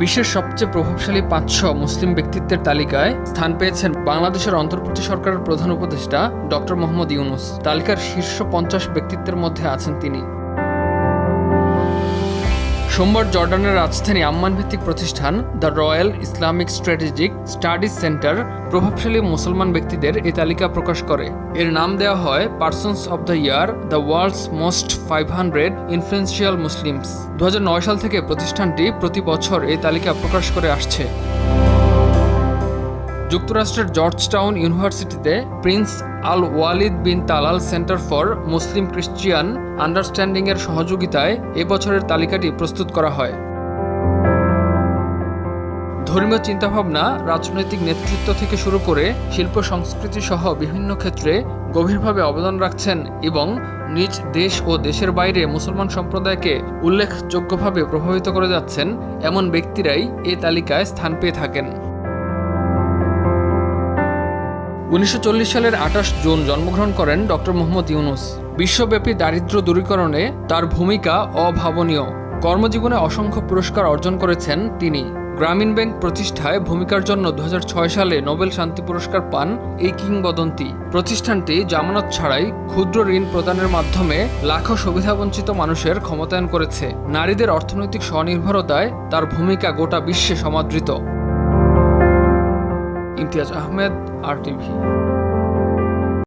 বিশ্বের সবচেয়ে প্রভাবশালী পাঁচশো মুসলিম ব্যক্তিত্বের তালিকায় স্থান পেয়েছেন বাংলাদেশের অন্তর্বর্তী সরকারের প্রধান উপদেষ্টা ডক্টর মোহাম্মদ ইউনুস। তালিকার শীর্ষ পঞ্চাশ ব্যক্তিত্বের মধ্যে আছেন তিনি। সোমবার জর্ডানের রাজধানী আম্মান ভিত্তিক প্রতিষ্ঠান the Royal Islamic Strategic Studies Centre প্রভাবশালী মুসলমান ব্যক্তিদের এই তালিকা প্রকাশ করে। এর নাম দেওয়া হয় persons of the year, the world's most five hundred influential Muslims. দু হাজার নয় সাল থেকে প্রতিষ্ঠানটি প্রতি বছর এই তালিকা প্রকাশ করে আসছে। যুক্তরাষ্ট্রের জর্জ টাউন ইউনিভার্সিটিতে prince Al Waleed bin Talal centre for Muslim Christian understanding এর সহযোগিতায় এবছরের তালিকাটি প্রস্তুত করা হয়। ধর্মীয় চিন্তাভাবনা, রাজনৈতিক নেতৃত্ব থেকে শুরু করে শিল্প সংস্কৃতি সহ বিভিন্ন ক্ষেত্রে গভীরভাবে অবদান রাখছেন এবং নিজ দেশ ও দেশের বাইরে মুসলমান সম্প্রদায়কে উল্লেখযোগ্যভাবে প্রভাবিত করে যাচ্ছেন এমন ব্যক্তিরাই এ তালিকায় স্থান পেয়ে থাকেন। উনিশশো চল্লিশ সালের আঠাশ জুন জন্মগ্রহণ করেন ডক্টর মোহাম্মদ ইউনুস। বিশ্বব্যাপী দারিদ্র্য দূরীকরণে তার ভূমিকা অভাবনীয়। কর্মজীবনে অসংখ্য পুরস্কার অর্জন করেছেন তিনি। গ্রামীণ ব্যাংক প্রতিষ্ঠায় ভূমিকার জন্য দু হাজার ছয় সালে নোবেল শান্তি পুরস্কার পান এই কিংবদন্তি। প্রতিষ্ঠানটি জামানত ছাড়াই ক্ষুদ্র ঋণ প্রদানের মাধ্যমে লাখো সুবিধাবঞ্চিত মানুষের ক্ষমতায়ন করেছে। নারীদের অর্থনৈতিক স্বনির্ভরতায় তার ভূমিকা গোটা বিশ্বে সমাদৃত। ইমতিয়াজ আহমেদ আর টিভি